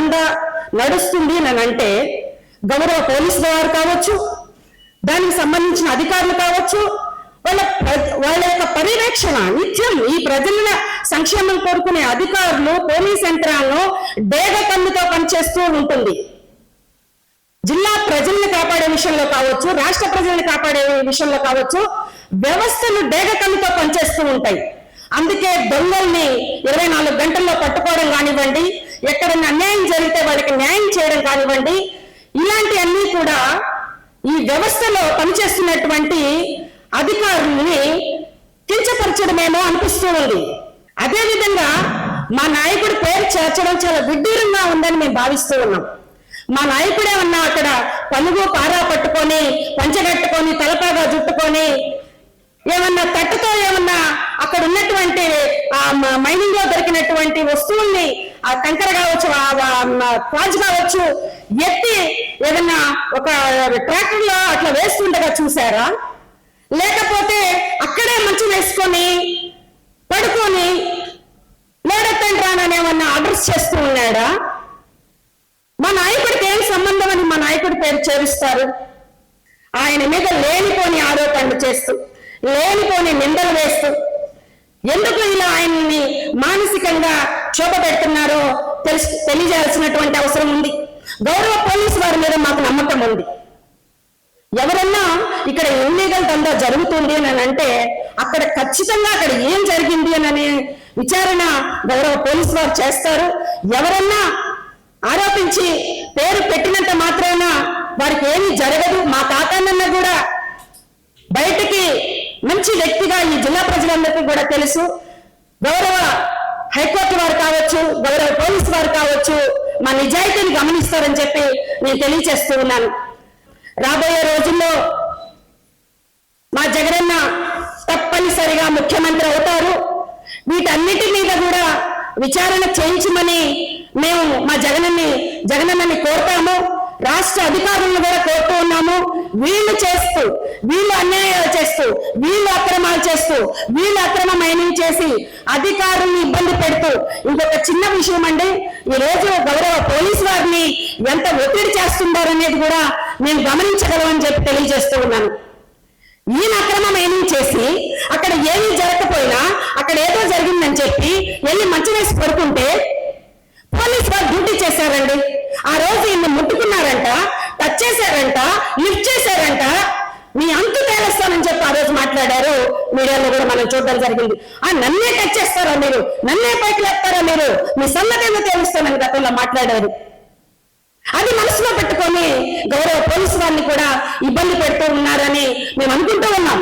దందా నడుస్తుంది అని అంటే గౌరవ పోలీసు వారు కావచ్చు దానికి సంబంధించిన అధికారులు కావచ్చు వాళ్ళ వాళ్ళ యొక్క పర్యవేక్షణ నిత్యం ఈ ప్రజల సంక్షేమం కోరుకునే అధికారులు పోలీస్ యంత్రాలను డేగ కన్నుతో పనిచేస్తూ ఉంటుంది. జిల్లా ప్రజల్ని కాపాడే విషయంలో కావచ్చు రాష్ట్ర ప్రజల్ని కాపాడే విషయంలో కావచ్చు వ్యవస్థలు డేగ కన్నుతో పనిచేస్తూ ఉంటాయి. అందుకే దొంగల్ని ఇరవై నాలుగు గంటల్లో పట్టుకోవడం కానివ్వండి ఎవరైనా అన్యాయం జరిగితే వాళ్ళకి న్యాయం చేయడం కానివ్వండి ఇలాంటివన్నీ కూడా ఈ వ్యవస్థలో పనిచేస్తున్నటువంటి అధికారుల్ని కించపరచడమేమో అనిపిస్తూ ఉంది. అదేవిధంగా మా నాయకుడి పేరు చేర్చడం చాలా విడ్డూరంగా ఉందని మేము భావిస్తూ ఉన్నాం. మా నాయకుడే ఉన్నా అక్కడ పలుగు పారా పట్టుకొని పంచగట్టుకొని తలపాగా జుట్టుకొని ఏమన్నా తట్టుతో ఏమన్నా అక్కడ ఉన్నటువంటి ఆ మ- మైనింగ్లో దొరికినటువంటి వస్తువుల్ని ఆ కంకర కావచ్చు ఆ కావచ్చు ఎత్తి ఏదన్నా ఒక ట్రాక్టర్లో అట్లా వేస్తుండగా చూసారా లేకపోతే అక్కడే మంచి వేసుకొని పడుకొని లేడెత్తండి రానని ఏమన్నా ఆర్డర్స్ చేస్తూ ఉన్నాడా? మా నాయకుడికి ఏం సంబంధం అని మా నాయకుడి పేరు చేరుస్తారు? ఆయన మీద లేనిపోని ఆరోపణలు చేస్తూ లేనిపోని నిందలు వేస్తూ ఎందుకు ఇలా ఆయన్ని మానసికంగా క్షోభ పెడుతున్నారో తెలుసు తెలియజేయాల్సినటువంటి అవసరం ఉంది. గౌరవ పోలీసు వారి మీద మాకు నమ్మకం ఉంది. ఎవరన్నా ఇక్కడ ఇల్లీగల్ దందా జరుగుతుంది అని అంటే అక్కడ ఖచ్చితంగా అక్కడ ఏం జరిగింది అని విచారణ గౌరవ పోలీసు వారు చేస్తారు. ఎవరన్నా ఆరోపించి పేరు పెట్టినంత మాత్రాన వారికి ఏమీ జరగదు. మా తాతన్న కూడా బయటికి మంచి వ్యక్తిగా ఈ జిల్లా ప్రజలందరికీ కూడా తెలుసు. గౌరవ హైకోర్టు వారు కావచ్చు గౌరవ పోలీసు వారు కావచ్చు మా నిజాయితీని గమనిస్తారని చెప్పి నేను తెలియచేస్తూ ఉన్నాను. రాబోయే రోజుల్లో మా జగనన్న తప్పనిసరిగా ముఖ్యమంత్రి అవుతారు. వీటన్నిటి మీద కూడా విచారణ చేయించమని మేము మా జగనన్ని జగనన్నని కోరుతాము. రాష్ట్ర అధికారులను కూడా కోరుతూ ఉన్నాము. వీళ్ళు చేస్తూ వీళ్ళు అన్యాయాలు చేస్తూ వీళ్ళు అక్రమాలు చేస్తూ వీళ్ళు అక్రమ మైనింగ్ చేసి అధికారుల్ని ఇబ్బంది పెడుతూ ఇంకొక చిన్న విషయం అండి ఈ రోజు గౌరవ పోలీసు వారిని ఎంత ఒత్తిడి చేస్తున్నారనేది కూడా నేను గమనించగలమని చెప్పి తెలియజేస్తూ ఉన్నాను. ఈయన అక్రమం ఏమీ చేసి అక్కడ ఏమీ జరగకపోయినా అక్కడ ఏదో జరిగిందని చెప్పి వెళ్ళి మంచి వేసి పడుకుంటే పోలీస్ వారు డ్యూటీ చేశారండి. ఆ రోజు ఈయన్ని ముట్టుకున్నారంట టచ్ చేశారంట లిఫ్ట్ చేశారంట. మీ అంతు తేలుస్తానని చెప్పి ఆ రోజు మాట్లాడారు. మీడియాలో కూడా మనం చూడడం జరిగింది. ఆ నన్నే టచ్ చేస్తారా మీరు? నన్నే పైకి లేస్తారా మీరు? మీ సన్నదేమో తేలుస్తానని గతంలో మాట్లాడారు. అది మనసులో పెట్టుకొని గౌరవ పోలీసు వారిని కూడా ఇబ్బంది పెడుతూ ఉన్నారని మేము అనుకుంటూ ఉన్నాం.